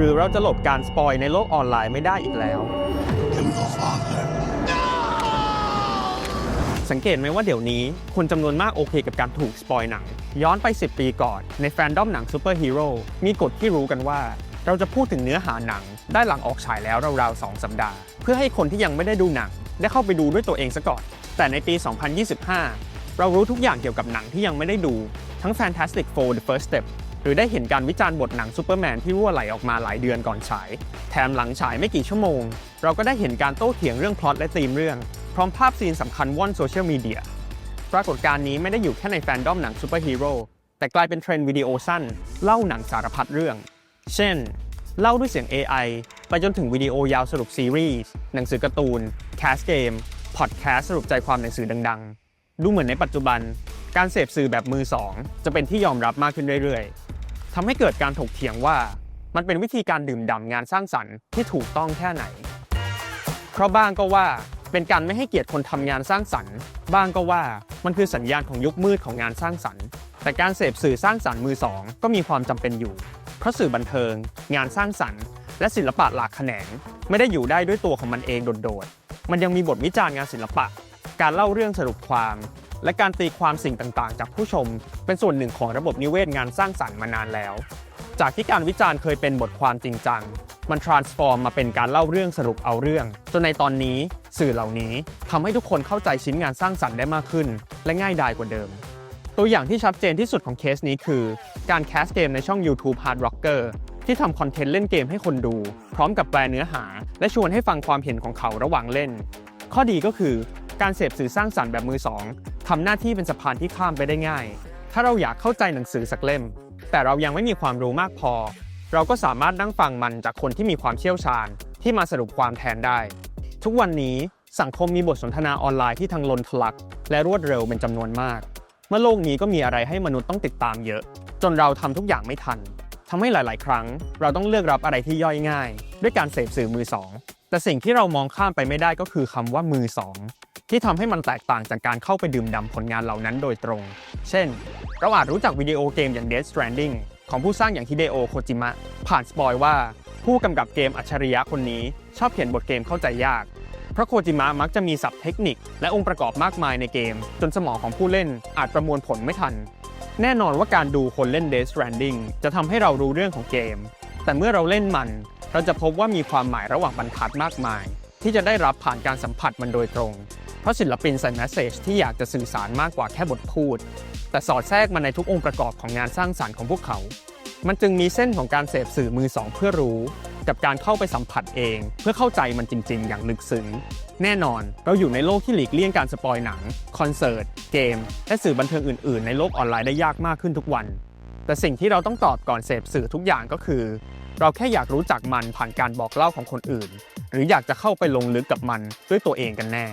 หรือเราจะหลบการสปอยในโลกออนไลน์ไม่ได้อีกแล้ว สังเกตไหมว่าเดี๋ยวนี้ คนจำนวนมากโอเคกับการถูกสปอยหนัง ย้อนไป 10 ปีก่อนในแฟนดอมหนังซูเปอร์ฮีโร่มีกฎที่รู้กันว่า เราจะพูดถึงเนื้อหาหนัง ได้หลังออกฉายแล้วราวๆ2สัปดาห์ เพื่อให้คนที่ยังไม่ได้ดูหนัง ได้เข้าไปดูด้วยตัวเองซะก่อน แต่ในปี 2025 เรารู้ทุกอย่างเกี่ยวกับหนังที่ยังไม่ได้ดูทั้ง Fantastic Four The First Step รือได้เห็นการวิจารณ์บทหนังซูเปอร์แมนที่รั่วไหลออกมาหลายเดือนก่อนฉาย แถมหลังฉายไม่กี่ชั่วโมง เราก็ได้เห็นการโต้เถียงเรื่องพล็อตและธีมเรื่อง พร้อมภาพซีนสำคัญว่อนโซเชียลมีเดีย ปรากฏการณ์นี้ไม่ได้อยู่แค่ในแฟนดอมหนังซูเปอร์ฮีโร่แต่กลายเป็นเทรนด์วิดีโอสั้น เล่าหนังสารพัดเรื่อง เช่น เล่าด้วยเสียง AI ไปจนถึงวิดีโอยาวสรุปซีรีส์ หนังสือการ์ตูน แคสเกม พอดแคสสรุปใจความหนังสือดัง ๆ ดูเหมือนในปัจจุบัน การเสพสื่อแบบมือสอง จะเป็นที่ยอมรับมากขึ้นเรื่อยๆ ทำให้เกิดการถกเถียงว่า มันเป็นวิธีการดื่มด่ำงานสร้างสรรค์ที่ถูกต้องแค่ไหน เพราะบ้างก็ว่าเป็นการไม่ให้เกียรติคนทำงานสร้างสรรค์ บ้างก็ว่ามันคือสัญญาณของยุคมืดของงานสร้างสรรค์ แต่การเสพสื่อสร้างสรรค์มือสองก็มีความจำเป็นอยู่ เพราะสื่อบันเทิง งานสร้างสรรค์ และศิลปะหลากแขนง ไม่ได้อยู่ได้ด้วยตัวของมันเองโดดๆ มันยังมีบทวิจารณ์งานศิลปะ การเล่าเรื่องสรุปความ และการตีความสิ่งต่างๆ จากผู้ชม เป็นส่วนหนึ่งของระบบนิเวศงานสร้างสรรค์มานานแล้ว จากที่การวิจารณ์เคยเป็นบทความจริงจัง มัน transform มาเป็นการเล่าเรื่องสรุปเอาเรื่อง จนในตอนนี้สื่อเหล่านี้ทำให้ทุกคนเข้าใจชิ้นงานสร้างสรรค์ได้มากขึ้น และง่ายดายกว่าเดิม ตัวอย่างที่ชัดเจนที่สุดของเคสนี้คือ การแคสเกมในช่อง YouTube Hard Rocker ที่ทำคอนเทนต์เล่นเกมให้คนดู พร้อมกับแปลเนื้อหา และชวนให้ฟังความเห็นของเขาระหว่างเล่น ข้อดีก็คือการเสพสื่อสร้างสรรค์แบบมือสอง ทำหน้าที่เป็นสะพานที่ข้ามไปได้ง่าย ถ้าเราอยากเข้าใจหนังสือสักเล่ม แต่เรายังไม่มีความรู้มากพอ เราก็สามารถนั่งฟังมันจากคนที่มีความเชี่ยวชาญ ที่มาสรุปความแทนได้ ทุกวันนี้สังคมมีบทสนทนาออนไลน์ที่ทั้งล้นทะลัก และรวดเร็วเป็นจำนวนมาก เมื่อโลกนี้ก็มีอะไรให้มนุษย์ต้องติดตามเยอะ จนเราทำทุกอย่างไม่ทันทำให้หลาย ๆ ครั้ง เราต้องเลือกรับอะไรที่ย่อยง่าย ด้วยการเสพสื่อมือสองแต่สิ่งที่เรามองข้ามไปไม่ได้ก็คือคำว่ามือสอง ที่ทำให้มันแตกต่างจากการเข้าไปดื่มด่ำผลงานเหล่านั้นโดยตรง เช่น เราอาจรู้จักวิดีโอเกมอย่าง Death Stranding ของผู้สร้างอย่างฮิเดโอ โคจิมะ ผ่านสปอยว่า ผู้กำกับเกมอัจฉริยะคนนี้ ชอบเขียนบทเกมเข้าใจยาก เพราะโคจิมะมักจะมีศัพท์เทคนิค และองค์ประกอบมากมายในเกม จนสมองของผู้เล่นอาจประมวลผลไม่ทัน แน่นอนว่าการดูคนเล่น Death Stranding จะทำให้เรารู้เรื่องของเกม แต่เมื่อเราเล่นมัน เราจะพบว่ามีความหมายระหว่างบรรทัดมากมาย ที่จะได้รับผ่านการสัมผัสมันโดยตรง เพราะศิลปินใส่แมสเซจที่อยากจะสื่อสารมากกว่าแค่บทพูด แต่สอดแทรกมาในทุกองค์ประกอบของงานสร้างสรรค์ของพวกเขา มันจึงมีเส้นของการเสพสื่อมือสองเพื่อรู้ กับการเข้าไปสัมผัสเอง เพื่อเข้าใจมันจริง ๆ อย่างลึกซึ้งแน่นอน เราอยู่ในโลกที่หลีกเลี่ยงการสปอยหนัง คอนเสิร์ต เกม และสื่อบันเทิงอื่น ๆ ในโลกออนไลน์ได้ยากมากขึ้นทุกวัน แต่สิ่งที่เราต้องตอบก่อนเสพสื่อทุกอย่างก็คือ เราแค่อยากรู้จักมันผ่านการบอกเล่าของคนอื่น หรืออยากจะเข้าไปลงลึกกับมันด้วยตัวเองกันแน่